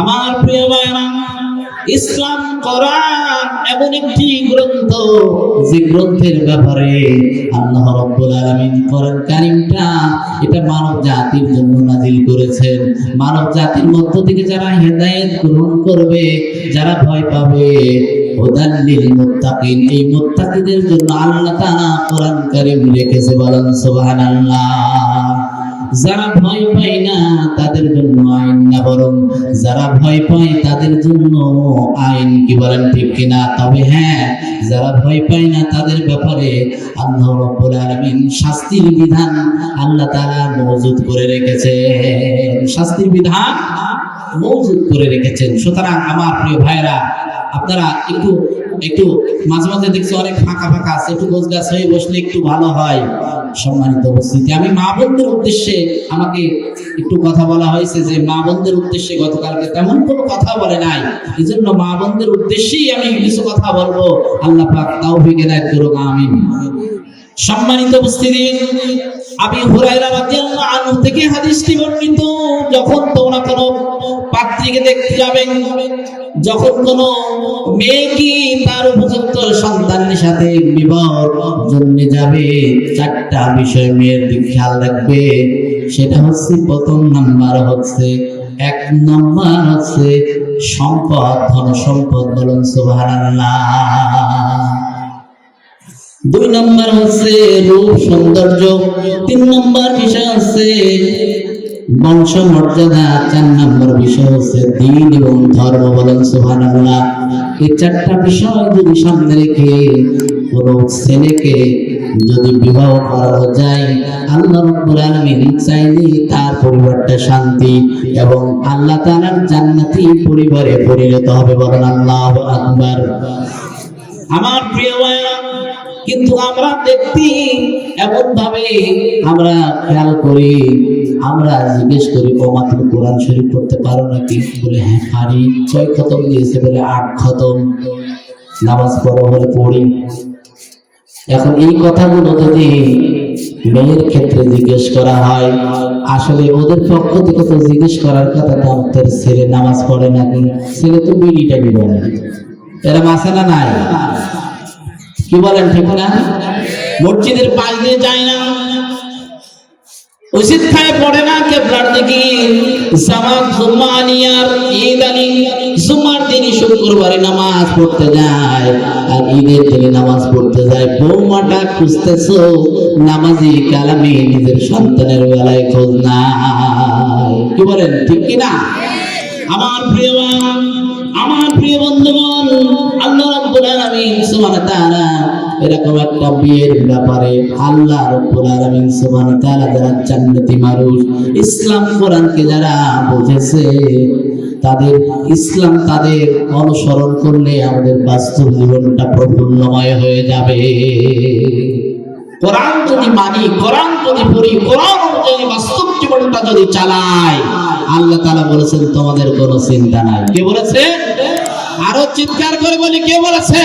আমার প্রিয় ভাইরা ইসলাম কোরআন এমন একটি গ্রন্থ, যে গ্রন্থের ব্যাপারে আল্লাহ রাব্বুল আলামিন কোরআন কারীমটা এটা মানব জাতির জন্য নাজিল করেছেন। মানব জাতির মধ্য থেকে যারা হেদায়েত গ্রহণ করবে, যারা ভয় পাবে হুদাল্লিল মুত্তাকিন, এই মুত্তাকিদের জন্য আল্লাহ তাআলা কোরআন কারীম রেখেছে বলেন সুবহানাল্লাহ। যারা ভয় পায় না, তাদের জন্য যারা ভয় পায় তাদের জন্য আইন কি বলেন ঠিক কিনা? তবে হ্যাঁ যারা ভয় পায় না তাদের ব্যাপারে শাস্তির বিধান আল্লাহ তারা মজুদ করে রেখেছেন শাস্তির বিধান মজুদ করে রেখেছেন। সুতরাং আমার প্রিয় ভাইরা আপনারা একটু একটু মাঝে মাঝে দেখছি অনেক ফাঁকা ফাঁকা আছে, একটু গোছ গাছ হয়ে বসলে একটু ভালো হয়। সম্মানিত উপস্থিতি। আমি মা বোনদের উদ্দেশ্যে আমাকে একটু কথা বলা হয়েছে যে মা বোনদের উদ্দেশ্যে গতকালকে তেমন কোনো কথা বলে নাই। এই জন্য মা বোনদের উদ্দেশ্যেই আমি কিছু কথা বলব। আল্লাহ পাক তাও বিজ্ঞান করুক, আমিন। সম্মানিত উপস্থিতি আবি হুরায়রা রাদিয়াল্লাহু আনহু থেকে হাদিসটি বর্ণিত, যখন তোমরা কোনো পাত্রীকে দেখতে যাবেন, যখন কোনো মেয়ে কি তার উপযুক্ত সন্তানের সাথে বিবাহ জন্য যাবে, চারটা বিষয় মেয়ের দিক খেয়াল রাখবে। সেটা হচ্ছে প্রথম নাম্বার হচ্ছে, এক নাম্বার হচ্ছে সম্পদ ধন সম্পদ বলুন সুবহানাল্লাহ। দুই নম্বর হচ্ছে রূপ সৌন্দর্য, তিন নম্বর বিষয় হচ্ছে বংশ মর্যাদা, চার নম্বর বিষয় হচ্ছে দিন এবং ধর্ম বলেন সুবহানাল্লাহ। এই চারটা বিষয় যদি সামনে রেখে কোন ছেলেকে যদি বিবাহ করানো যায়, আল্লাহ রাব্বুল আলামিন চাইলে তার পরিবারটা শান্তি এবং আল্লাহ তাআলার জান্নাতি পরিবারে পরিণত হবে বলেন আল্লাহু আকবার। আমার প্রিয় ভাইরা কিন্তু আমরা দেখতি এমন ভাবে আমরা খেয়াল করি, আমরা জিজ্ঞেস করি, ও মাত্র কোরআন শরীফ পড়তে পারো নাকি? বলে হ্যাঁ পারি। ছয় খতম দিয়েছে বলে, আট খতম। নামাজ পড়ো বলে পড়ি। এখন এই কথাগুলো যদি মেয়ের ক্ষেত্রে জিজ্ঞেস করা হয়, আসলে ওদের পক্ষ থেকে তো জিজ্ঞেস করার কথা তো আমাদের ছেলে নামাজ পড়ে নাকি? ছেলে তো বিড়িটা বিড়ে এরা মাসে না নাই? কি বলেন ঠিক না? মসজিদের পাশ দিয়ে যায় না। উচিত খায় পড়ে না দিনই শুক্রবারে নামাজ পড়তে যায়। আর ঈদের দিনে নামাজ পড়তে যায়। বৌমাটা খুঁজতেছো, নামাজি কালামে নিজের সন্তানের বেলায় খোঁজ নাই। কি বলেন, ঠিক কি না আমার প্রিয় আমার প্রিয় বন্ধুগণ, আল্লাহ রাব্বুল আলামিন সুবহানাহু তাআলা এরকম একটা বিয়ের ব্যাপারে আল্লাহ রাব্বুল আলামিন সুবহানাহু তাআলা যারা জান্নাতি মানুষ, ইসলাম কোরআনকে যারা বুঝেছে, তাদের ইসলাম তাদের অনুসরণ করলে আমাদের বাস্তব জীবনটা প্রফুল্লময় হয়ে যাবে। কোরআন যদি মানি, কোরআন যদি পড়ি, কোরআন অনুযায়ী বাস্তব জীবনটা যদি চালাই, আল্লাহ তালা বলেছেন, তোমাদের কোনো চিন্তা নাই। কে বলেছে? আরও চিৎকার করে বলি, কে বলেছে?